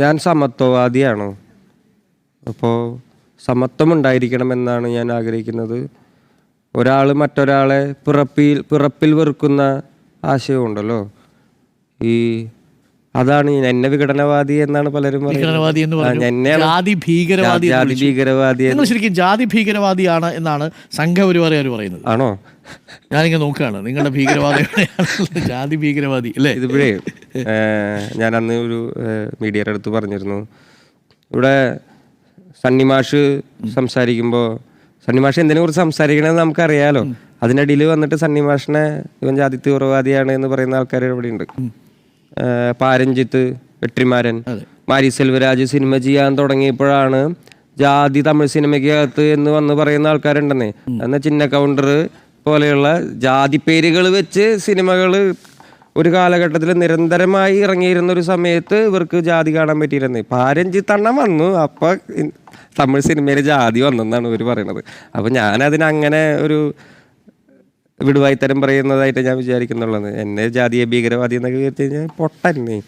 ഞാൻ സമത്വവാദിയാണ്. അപ്പോൾ സമത്വം ഉണ്ടായിരിക്കണമെന്നാണ് ഞാൻ ആഗ്രഹിക്കുന്നത്. ഒരാൾ മറ്റൊരാളെ പിറപ്പിൽ പിറപ്പിൽ വെറുക്കുന്ന ആശയമുണ്ടല്ലോ ഈ അതാണ് എന്നെ വിഘടനവാദി എന്നാണ് പലരും വിഘടനവാദി എന്ന് പറഞ്ഞു ജാതി ഭീകരവാദി ജാതി ഭീകരവാദി നിങ്ങൾ ശരിക്കും ജാതി ഭീകരവാദിയാണ് എന്നാണ് സംഘപരിവാറുകാർ പറയുന്നത്. ആണോ? ഞാനിങ്ങനെ നോക്കുകയാണ്. നിങ്ങളുടെ ഭീകരവാദി ജാതി ഭീകരവാദി അല്ലേ? ഇതിപ്പോഴേ ഞാൻ അന്ന് ഒരു മീഡിയയുടെ അടുത്ത് പറഞ്ഞിരുന്നു. ഇവിടെ സണ്ണിമാഷ് സംസാരിക്കുമ്പോൾ സണ്ണിമാഷ് എന്തിനെ കുറിച്ച് സംസാരിക്കണമെന്ന് നമുക്കറിയാലോ. അതിനിടയിൽ വന്നിട്ട് സണ്ണിമാഷിനെ ഇവൻ ജാതി തീവ്രവാദിയാണ് എന്ന് പറയുന്ന ആൾക്കാർ ഇവിടെ ഉണ്ട് ഏഹ്, പാരഞ്ജിത്ത് വെട്രിമാരൻ മാരി സെൽവരാജ് സിനിമ ചെയ്യാൻ തുടങ്ങിയപ്പോഴാണ് ജാതി തമിഴ് സിനിമയ്ക്ക് സിനിമയ്ക്കകത്ത് എന്ന് വന്ന് പറയുന്ന ആൾക്കാരുണ്ടെന്നേ. എന്ന ചിന്ന കൗണ്ടർ പോലെയുള്ള ജാതി പേരുകൾ വെച്ച് സിനിമകൾ ഒരു കാലഘട്ടത്തിൽ നിരന്തരമായി ഇറങ്ങിയിരുന്ന ഒരു സമയത്ത് ഇവർക്ക് ജാതി കാണാൻ പറ്റിയിരുന്നേ തണ്ണം വന്നു. അപ്പോൾ തമിഴ് സിനിമയിൽ ജാതി വന്നെന്നാണ് ഇവർ പറയണത്. അപ്പോൾ ഞാനതിനങ്ങനെ ഒരു വിടുവായിത്തരം പറയുന്നതായിട്ട് ഞാൻ വിചാരിക്കുന്നുള്ളത്. എന്നെ ജാതീയ ഭീകരവാദി എന്നൊക്കെ വിചാരിച്ചു കഴിഞ്ഞാൽ പൊട്ടന്നെ.